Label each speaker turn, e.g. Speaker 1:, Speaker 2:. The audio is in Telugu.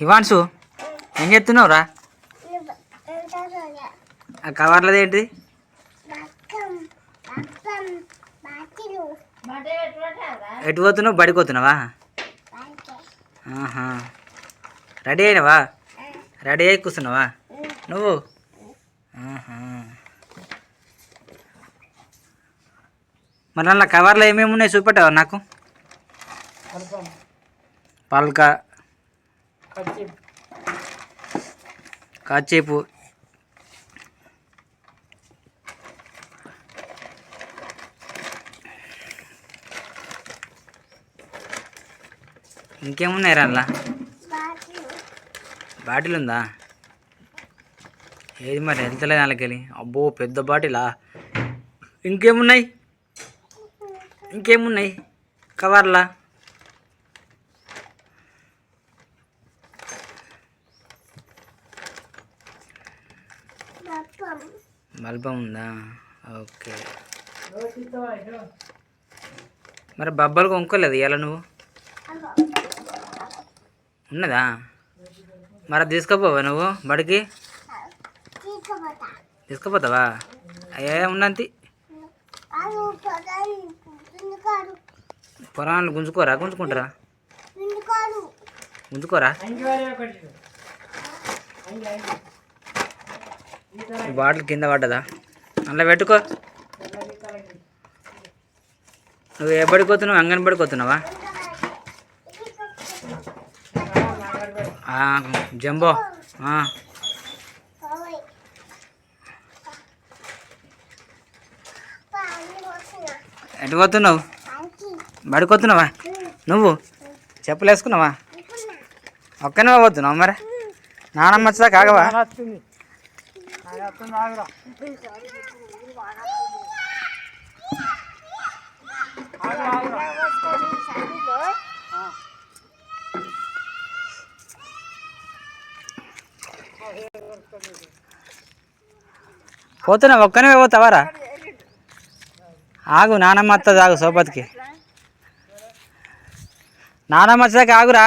Speaker 1: హివాన్సు ఏం చెప్తున్నావు రా ఆ కవర్లది ఏంటి? ఎటు పోతున్నావు? బడికి పోతున్నావా? ఆహా. రెడీ అయినవా? రెడీ అయి కూర్చున్నావా? నువ్వు. మరి అలా కవర్లో ఏమేమి ఉన్నాయి చూపెట్టావా నాకు? పల్క. కాచేపు ఇంకేమున్నాయి రా బాటిల్ ఉందా? ఏది మరి? వెళ్తలేదు వాళ్ళకెళ్ళి అబ్బో పెద్ద బాటిలా? ఇంకేమున్నాయి? ఇంకేమున్నాయి? కవర్లా? బల్బం ఉందా? ఓకే. మరి బబ్బలు కొనుక్కోలేదు ఇవాళ నువ్వు? ఉన్నదా? మరి అది తీసుకుపోవా నువ్వు బడికి? తీసుకుపోతావా? ఏ ఉన్నంతి. పొలాలు గుంజుకోరా. గుంజుకుంటారా? గుంజుకోరా. బాటిల్ కింద పడ్డదా? అలా పెట్టుకో. నువ్వు ఏ పడిపోతున్నావు అంగన్ పడిపోతున్నావా జంబో ఎటు పోతున్నావు బడికి నువ్వు? చెప్పులు వేసుకున్నావా? ఒక్కనే పోతున్నావు మరి? నానమ్మ వచ్చా కాగవా పోతున్నా ఒక్కనే పోతావారా? ఆగు నానమ్మ వస్తుంది ఆగు సోపతికి. నానమ్మ వచ్చాక ఆగురా.